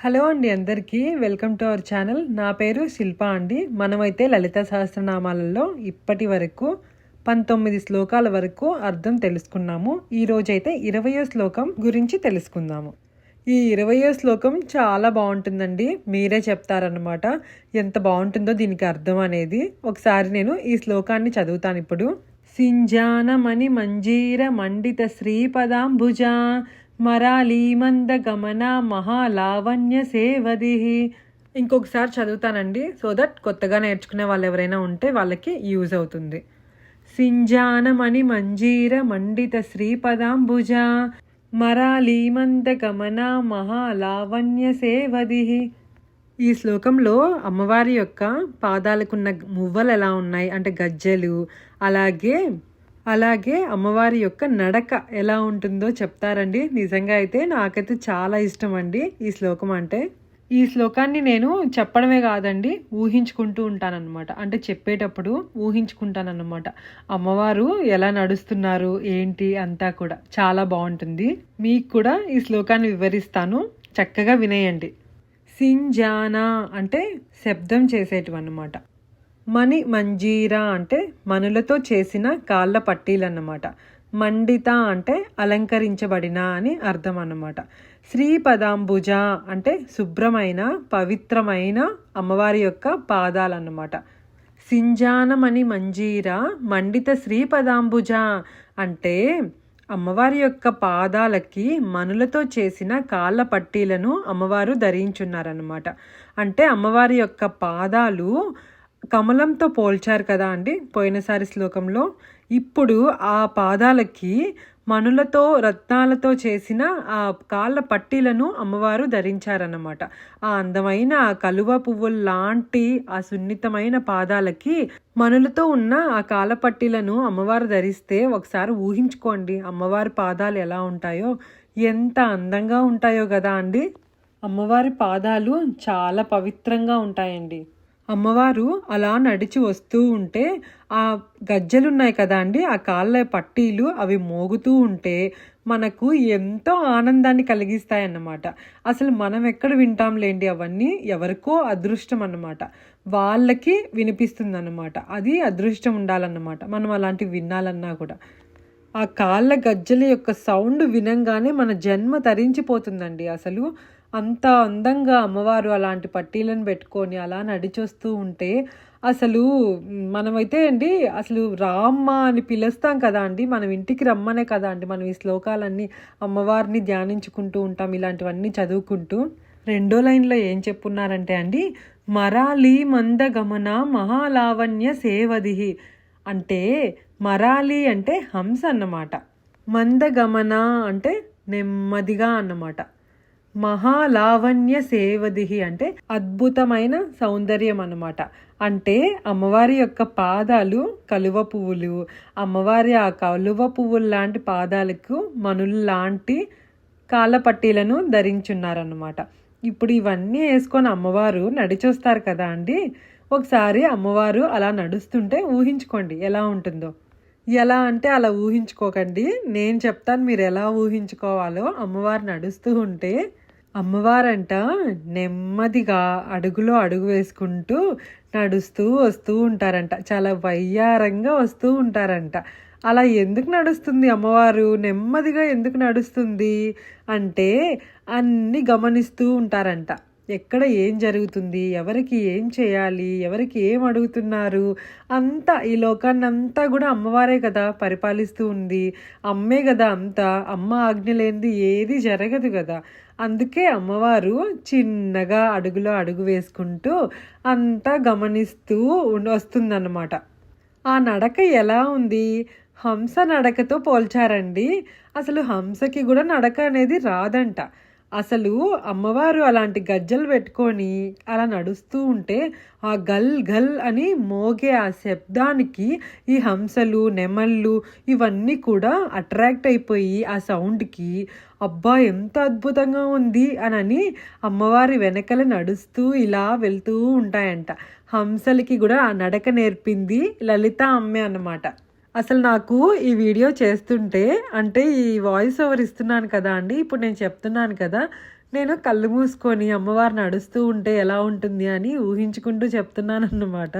Hello అండి అందరికీ. Welcome to our channel. నా పేరు శిల్ప అండి. మనమైతే లలిత సహస్రనామాలలో ఇప్పటి వరకు పంతొమ్మిది శ్లోకాల వరకు అర్థం తెలుసుకున్నాము. ఈ రోజైతే ఇరవయో శ్లోకం గురించి తెలుసుకుందాము. ఈ ఇరవయో శ్లోకం చాలా బాగుంటుందండి. మీరే చెప్తారనమాట ఎంత బాగుంటుందో దీనికి అర్థం అనేది. ఒకసారి నేను ఈ శ్లోకాన్ని చదువుతాను ఇప్పుడు. సింజానమణి మంజీర మండిత శ్రీపదాంబుజ మరాళీమందగమన మహాలావణ్య సేవది. ఇంకొకసారి చదువుతానండి సో దట్ కొత్తగా నేర్చుకునే వాళ్ళు ఎవరైనా ఉంటే వాళ్ళకి యూజ్ అవుతుంది. సింజానమణి మంజీర మండిత శ్రీపదాంబుజ మరాళీమందగమన మహాలావణ్య సేవది. ఈ శ్లోకంలో అమ్మవారి యొక్క పాదాలకున్న మువ్వలు ఎలా ఉన్నాయి? అంటే గజ్జెలు అలాగే అలాగే అమ్మవారి యొక్క నడక ఎలా ఉంటుందో చెప్తారండి. నిజంగా అయితే నాకైతే చాలా ఇష్టం అండి ఈ శ్లోకం అంటే. ఈ శ్లోకాన్ని నేను చెప్పడమే కాదండి ఊహించుకుంటూ ఉంటానన్నమాట. అంటే చెప్పేటప్పుడు ఊహించుకుంటానన్నమాట. అమ్మవారు ఎలా నడుస్తున్నారు ఏంటి అంతా కూడా చాలా బాగుంటుంది. మీకు కూడా ఈ శ్లోకాన్ని వివరిస్తాను. చక్కగా వినేయండి. సింజానా అంటే శబ్దం చేసేటివన్నమాట. మణి మంజీరా అంటే మనులతో చేసిన కాళ్ళ పట్టీలన్నమాట. మండిత అంటే అలంకరించబడిన అని అర్థం అన్నమాట శ్రీ పదాంబుజ అంటే శుభ్రమైన పవిత్రమైన అమ్మవారి యొక్క పాదాలన్నమాట. సింజానమణి మంజీర మండిత శ్రీ పదాంబుజ అంటే అమ్మవారి యొక్క పాదాలకి మనులతో చేసిన కాళ్ళ పట్టీలను అమ్మవారు ధరించున్నారనమాట అంటే అమ్మవారి యొక్క పాదాలు కమలంతో పోల్చారు కదా అండి పోయినసారి శ్లోకంలో. ఇప్పుడు ఆ పాదాలకి మనులతో రత్నాలతో చేసిన ఆ కాళ్ళ పట్టీలను అమ్మవారు ధరించారన్నమాట. ఆ అందమైన కలువ పువ్వుల్లాంటి ఆ సున్నితమైన పాదాలకి మనులతో ఉన్న ఆ కాళ్ళ పట్టీలను అమ్మవారు ధరిస్తే ఒకసారి ఊహించుకోండి అమ్మవారి పాదాలు ఎలా ఉంటాయో ఎంత అందంగా ఉంటాయో కదా అండి. అమ్మవారి పాదాలు చాలా పవిత్రంగా ఉంటాయండి. అమ్మవారు అలా నడిచి వస్తూ ఉంటే ఆ గజ్జలున్నాయి కదా అండి ఆ కాళ్ళ పట్టీలు అవి మోగుతూ ఉంటే మనకు ఎంతో ఆనందాన్ని కలిగిస్తాయన్నమాట. అసలు మనం ఎక్కడ వింటాంలేండి అవన్నీ ఎవరికో అదృష్టం అన్నమాట. వాళ్ళకి వినిపిస్తుంది అన్నమాట అది అదృష్టం ఉండాలన్నమాట. మనం అలాంటివి వినాలన్నా కూడా. ఆ కాళ్ళ గజ్జల యొక్క సౌండ్ వినంగానే మన జన్మ తరించిపోతుందండి అసలు. అంత అందంగా అమ్మవారు అలాంటి పట్టీలను పెట్టుకొని అలా నడిచొస్తూ ఉంటే అసలు మనమైతే అండి అసలు రామ్మ అని పిలుస్తాం కదా అండి మనం ఇంటికి రమ్మనే కదా అండి మనం ఈ శ్లోకాలన్నీ అమ్మవారిని ధ్యానించుకుంటూ ఉంటాం ఇలాంటివన్నీ చదువుకుంటూ. రెండో లైన్లో ఏం చెప్పున్నారంటే అండి మరాలి మందగమన మహాలావణ్య సేవదిహి అంటే మరాలి అంటే హంస అన్నమాట. మందగమన అంటే నెమ్మదిగా అన్నమాట. మహాలావణ్య సేవదిహి అంటే అద్భుతమైన సౌందర్యం అన్నమాట. అంటే అమ్మవారి యొక్క పాదాలు కలువ పువ్వులు అమ్మవారి ఆ కలువ పువ్వులు లాంటి పాదాలకు మనుల్లాంటి లాంటి కాళ్ళపట్టీలను ధరించున్నారన్నమాట. ఇప్పుడు ఇవన్నీ వేసుకొని అమ్మవారు నడిచొస్తారు కదా అండి? ఒకసారి అమ్మవారు అలా నడుస్తుంటే ఊహించుకోండి ఎలా ఉంటుందో. ఎలా అంటే అలా ఊహించుకోకండి. నేను చెప్తాను మీరు ఎలా ఊహించుకోవాలో. అమ్మవారు నడుస్తూ ఉంటే అమ్మవారంట నెమ్మదిగా అడుగులో అడుగు వేసుకుంటూ నడుస్తూ వస్తూ ఉంటారంట. చాలా వయ్యారంగా వస్తూ ఉంటారంట. అలా ఎందుకు నడుస్తుంది అమ్మవారు? నెమ్మదిగా ఎందుకు నడుస్తుంది? అంటే అన్నీ గమనిస్తూ ఉంటారంట. ఎక్కడ ఏం జరుగుతుంది? ఎవరికి ఏం చేయాలి? ఎవరికి ఏం అడుగుతున్నారు? అంతా ఈ లోకాన్ని అంతా కూడా అమ్మవారే కదా పరిపాలిస్తూ ఉంది. అమ్మే కదా అంతా. అమ్మ ఆజ్ఞ లేనిది ఏది జరగదు కదా. అందుకే అమ్మవారు చిన్నగా అడుగులో అడుగు వేసుకుంటూ అంతా గమనిస్తూ వస్తుందన్నమాట. ఆ నడక ఎలా ఉంది? హంస నడకతో పోల్చారండి. అసలు హంసకి కూడా నడక అనేది రాదంట. అసలు అమ్మవారు అలాంటి గజ్జలు పెట్టుకొని అలా నడుస్తూ ఉంటే ఆ గల్ గల్ అని మోగే ఆ శబ్దానికి ఈ హంసలు నెమళ్ళు ఇవన్నీ కూడా అట్రాక్ట్ అయిపోయి ఆ సౌండ్కి అబ్బా ఎంత అద్భుతంగా ఉంది అని అమ్మవారి వెనకల నడుస్తూ ఇలా వెళ్తూ ఉంటాయంట. హంసలకి కూడా ఆ నడక నేర్పింది లలిత అమ్మే అన్నమాట. అసలు నాకు ఈ వీడియో చేస్తుంటే అంటే ఈ వాయిస్ ఓవర్ ఇస్తున్నాను కదా అండి ఇప్పుడు నేను చెప్తున్నాను కదా నేను కళ్ళు మూసుకొని అమ్మవారు నడుస్తూ ఉంటే ఎలా ఉంటుంది అని ఊహించుకుంటూ చెప్తున్నాను అన్నమాట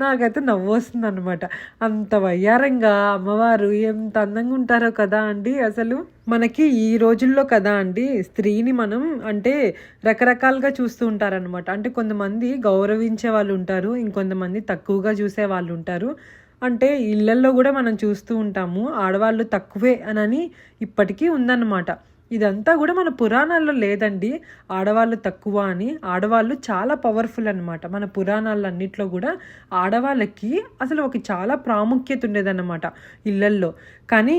నాకైతే నవ్వు వస్తుంది అనమాట అంత వయ్యారంగా అమ్మవారు ఎంత అందంగా ఉంటారో కదా అండి. అసలు మనకి ఈ రోజుల్లో కదా అండి స్త్రీని మనం అంటే రకరకాలుగా చూస్తూ ఉంటారనమాట అంటే కొంతమంది గౌరవించే వాళ్ళు ఉంటారు ఇంకొంతమంది తక్కువగా చూసే వాళ్ళు ఉంటారు. అంటే ఇళ్ళల్లో కూడా మనం చూస్తూ ఉంటాము ఆడవాళ్ళు తక్కువే అనని ఇప్పటికీ ఉందన్నమాట. ఇదంతా కూడా మన పురాణాల్లో లేదండి. ఆడవాళ్ళు తక్కువ అని ఆడవాళ్ళు చాలా పవర్ఫుల్ అనమాట మన పురాణాలన్నిట్లో కూడా ఆడవాళ్ళకి అసలు ఒక చాలా ప్రాముఖ్యత ఉండేదన్నమాట ఇళ్ళల్లో కానీ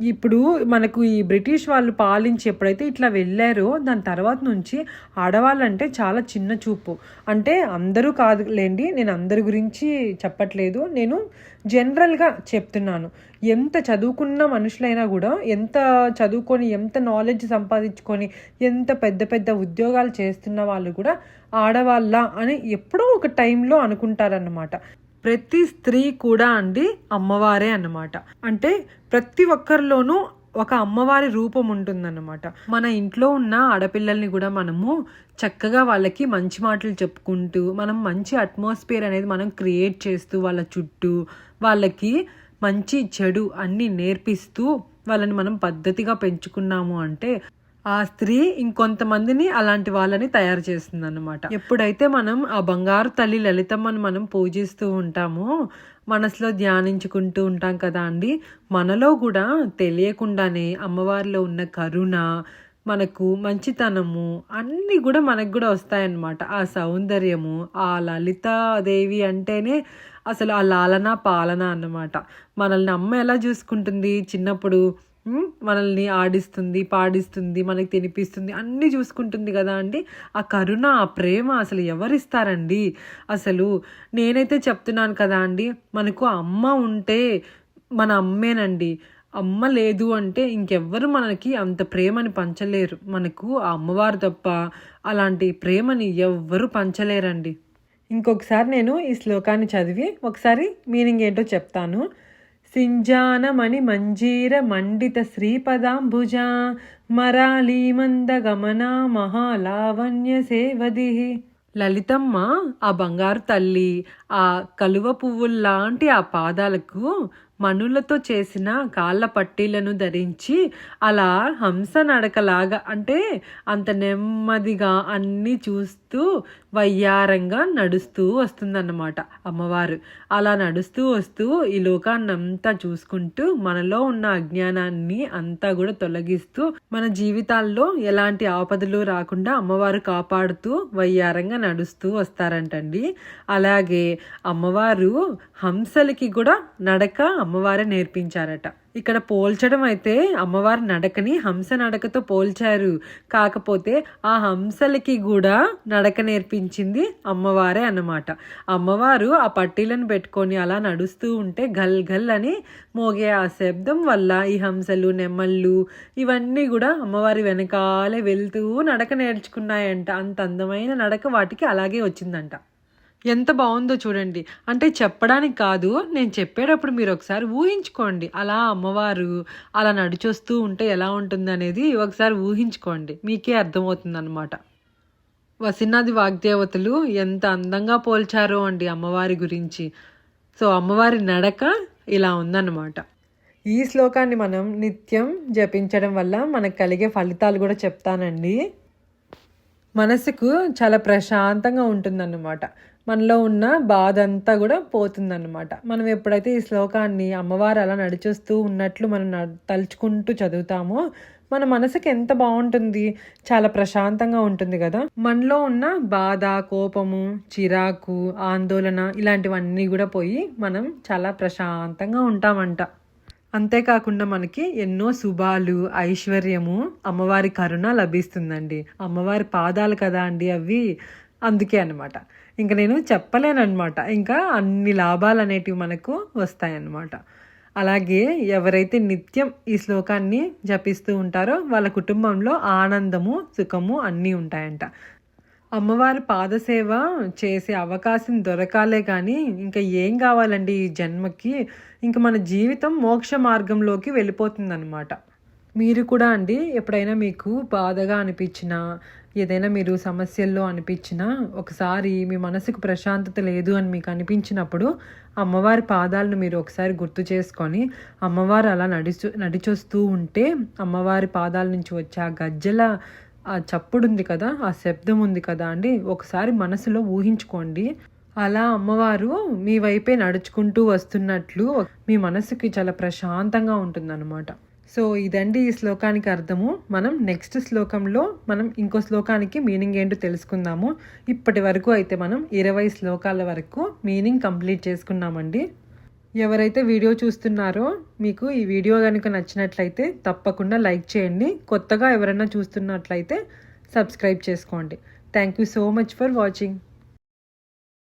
ఇప్పుడు మనకు ఈ బ్రిటిష్ వాళ్ళు పాలించి ఎప్పుడైతే ఇట్లా వెళ్ళారో దాని తర్వాత నుంచి ఆడవాళ్ళంటే చాలా చిన్న చూపు. అంటే అందరూ కాదులేండి నేను అందరి గురించి చెప్పట్లేదు. నేను జనరల్గా చెప్తున్నాను. ఎంత చదువుకున్న మనుషులైనా కూడా ఎంత చదువుకొని ఎంత నాలెడ్జ్ సంపాదించుకొని ఎంత పెద్ద పెద్ద ఉద్యోగాలు చేస్తున్న వాళ్ళు కూడా ఆడవాళ్ళ అని ఎప్పుడో ఒక టైంలో అనుకుంటారన్నమాట. ప్రతి స్త్రీ కూడా అండి అమ్మవారే అన్నమాట. అంటే ప్రతి ఒక్కరిలోనూ ఒక అమ్మవారి రూపం ఉంటుందన్నమాట. మన ఇంట్లో ఉన్న ఆడపిల్లల్ని కూడా మనము చక్కగా వాళ్ళకి మంచి మాటలు చెప్పుకుంటూ మనం మంచి అట్మాస్ఫియర్ అనేది మనం క్రియేట్ చేస్తూ వాళ్ళ చుట్టూ వాళ్ళకి మంచి చెడు అన్నీ నేర్పిస్తూ వాళ్ళని మనం పద్ధతిగా పెంచుకున్నాము అంటే ఆ స్త్రీ ఇంకొంతమందిని అలాంటి వాళ్ళని తయారు చేస్తుంది అనమాట ఎప్పుడైతే మనం ఆ బంగారు తల్లి లలితమ్మని మనం పూజిస్తూ ఉంటామో మనసులో ధ్యానించుకుంటూ ఉంటాం కదా అండి మనలో కూడా తెలియకుండానే అమ్మవారిలో ఉన్న కరుణ మనకు మంచితనము అన్నీ కూడా మనకు కూడా వస్తాయన్నమాట. ఆ సౌందర్యము ఆ లలితాదేవి అంటేనే అసలు ఆ లాలన పాలన అన్నమాట. మనల్ని అమ్మ ఎలా చూసుకుంటుంది? చిన్నప్పుడు మనల్ని ఆడిస్తుంది పాడిస్తుంది మనకి తినిపిస్తుంది అన్నీ చూసుకుంటుంది కదా అండి. ఆ కరుణ ఆ ప్రేమ అసలు ఎవరిస్తారండి? అసలు నేనైతే చెప్తున్నాను కదా అండి మనకు అమ్మ ఉంటే మన అమ్మేనండి. అమ్మ లేదు అంటే ఇంకెవ్వరు మనకి అంత ప్రేమని పంచలేరు. మనకు ఆ అమ్మవారు తప్ప అలాంటి ప్రేమని ఎవ్వరు పంచలేరండి. ఇంకొకసారి నేను ఈ శ్లోకాన్ని చదివి ఒకసారి మీనింగ్ ఏంటో చెప్తాను. సింజానమణి మంజీర మండిత శ్రీపదాంబుజ మరాళీమందగమనా మహాలావణ్య సేవది లలితమ్మ ఆ బంగారు తల్లి ఆ కలువ పువ్వుల్లాంటి ఆ పాదాలకు మనులతో చేసిన కాళ్ళ పట్టీలను ధరించి అలా హంస నడకలాగా అంటే అంత నెమ్మదిగా అన్నీ చూస్తూ వయ్యారంగా నడుస్తూ వస్తుందన్నమాట అమ్మవారు. అలా నడుస్తూ వస్తూ ఈ లోకాన్నంతా చూసుకుంటూ మనలో ఉన్న అజ్ఞానాన్ని అంతా కూడా తొలగిస్తూ మన జీవితాల్లో ఎలాంటి ఆపదలు రాకుండా అమ్మవారు కాపాడుతూ వయ్యారంగా నడుస్తూ వస్తారంటండి. అలాగే అమ్మవారు హంసలకి కూడా నడక అమ్మవారే నేర్పించారట. ఇక్కడ పోల్చడం అయితే అమ్మవారి నడకని హంస నడకతో పోల్చారు. కాకపోతే ఆ హంసలకి కూడా నడక నేర్పించింది అమ్మవారే అన్నమాట. అమ్మవారు ఆ పట్టీలను పెట్టుకొని అలా నడుస్తూ ఉంటే గల్ గల్ అని మోగే ఆ శబ్దం వల్ల ఈ హంసలు నెమ్మళ్ళు ఇవన్నీ కూడా అమ్మవారి వెనకాలే వెళ్తూ నడక నేర్చుకున్నాయంట. అంత అందమైన నడక వాటికి అలాగే వచ్చిందంట. ఎంత బాగుందో చూడండి. అంటే చెప్పడానికి కాదు నేను చెప్పేటప్పుడు మీరు ఒకసారి ఊహించుకోండి. అలా అమ్మవారు అలా నడిచొస్తూ ఉంటే ఎలా ఉంటుంది అనేది ఒకసారి ఊహించుకోండి. మీకే అర్థమవుతుంది అనమాట వసినాది వాగ్దేవతలు ఎంత అందంగా పోల్చారో అండి అమ్మవారి గురించి. సో అమ్మవారి నడక ఇలా ఉందన్నమాట. ఈ శ్లోకాన్ని మనం నిత్యం జపించడం వల్ల మనకు కలిగే ఫలితాలు కూడా చెప్తానండి. మనసుకు చాలా ప్రశాంతంగా ఉంటుందన్నమాట. మనలో ఉన్న బాధ అంతా కూడా పోతుందన్నమాట. మనం ఎప్పుడైతే ఈ శ్లోకాన్ని అమ్మవారు అలా నడిచేస్తూ ఉన్నట్లు మనం తలుచుకుంటూ చదువుతామో మన మనసుకి ఎంత బాగుంటుంది? చాలా ప్రశాంతంగా ఉంటుంది కదా. మనలో ఉన్న బాధ కోపము చిరాకు ఆందోళన ఇలాంటివన్నీ కూడా పోయి మనం చాలా ప్రశాంతంగా ఉంటామంట. అంతేకాకుండా మనకి ఎన్నో శుభాలు ఐశ్వర్యము అమ్మవారి కరుణ లభిస్తుందండి. అమ్మవారి పాదాలు కదా అండి అవి. అందుకే అనమాట ఇంకా నేను చెప్పలేనమాట ఇంకా అన్ని లాభాలు అనేటివి మనకు వస్తాయన్నమాట. అలాగే ఎవరైతే నిత్యం ఈ శ్లోకాన్ని జపిస్తూ ఉంటారో వాళ్ళ కుటుంబంలో ఆనందము సుఖము అన్నీ ఉంటాయంట. అమ్మవారి పాదసేవ చేసే అవకాశం దొరకాలే కానీ ఇంకా ఏం కావాలండి ఈ జన్మకి? ఇంకా మన జీవితం మోక్ష మార్గంలోకి వెళ్ళిపోతుందన్నమాట. మీరు కూడా అండి ఎప్పుడైనా మీకు బాధగా అనిపించినా ఏదైనా మీరు సమస్యల్లో అనిపించినా ఒకసారి మీ మనసుకు ప్రశాంతత లేదు అని మీకు అనిపించినప్పుడు అమ్మవారి పాదాలను మీరు ఒకసారి గుర్తు చేసుకొని అమ్మవారు అలా నడిచు నడిచొస్తూ ఉంటే అమ్మవారి పాదాల నుంచి వచ్చే ఆ గజ్జల ఆ చప్పుడు ఉంది కదా ఆ శబ్దం ఉంది కదా అండి ఒకసారి మనసులో ఊహించుకోండి. అలా అమ్మవారు మీ వైపే నడుచుకుంటూ వస్తున్నట్లు మీ మనసుకి చాలా ప్రశాంతంగా ఉంటుందన్నమాట. సో ఇదండి ఈ శ్లోకానికి అర్థము. మనం నెక్స్ట్ శ్లోకంలో మనం ఇంకో శ్లోకానికి మీనింగ్ ఏంటో తెలుసుకుందాము. ఇప్పటి వరకు అయితే మనం ఇరవై శ్లోకాల వరకు మీనింగ్ కంప్లీట్ చేసుకున్నామండి. ఎవరైతే వీడియో చూస్తున్నారో మీకు ఈ వీడియో కనుక నచ్చినట్లయితే తప్పకుండా లైక్ చేయండి. కొత్తగా ఎవరైనా చూస్తున్నట్లయితే సబ్స్క్రైబ్ చేసుకోండి. Thank you so much for watching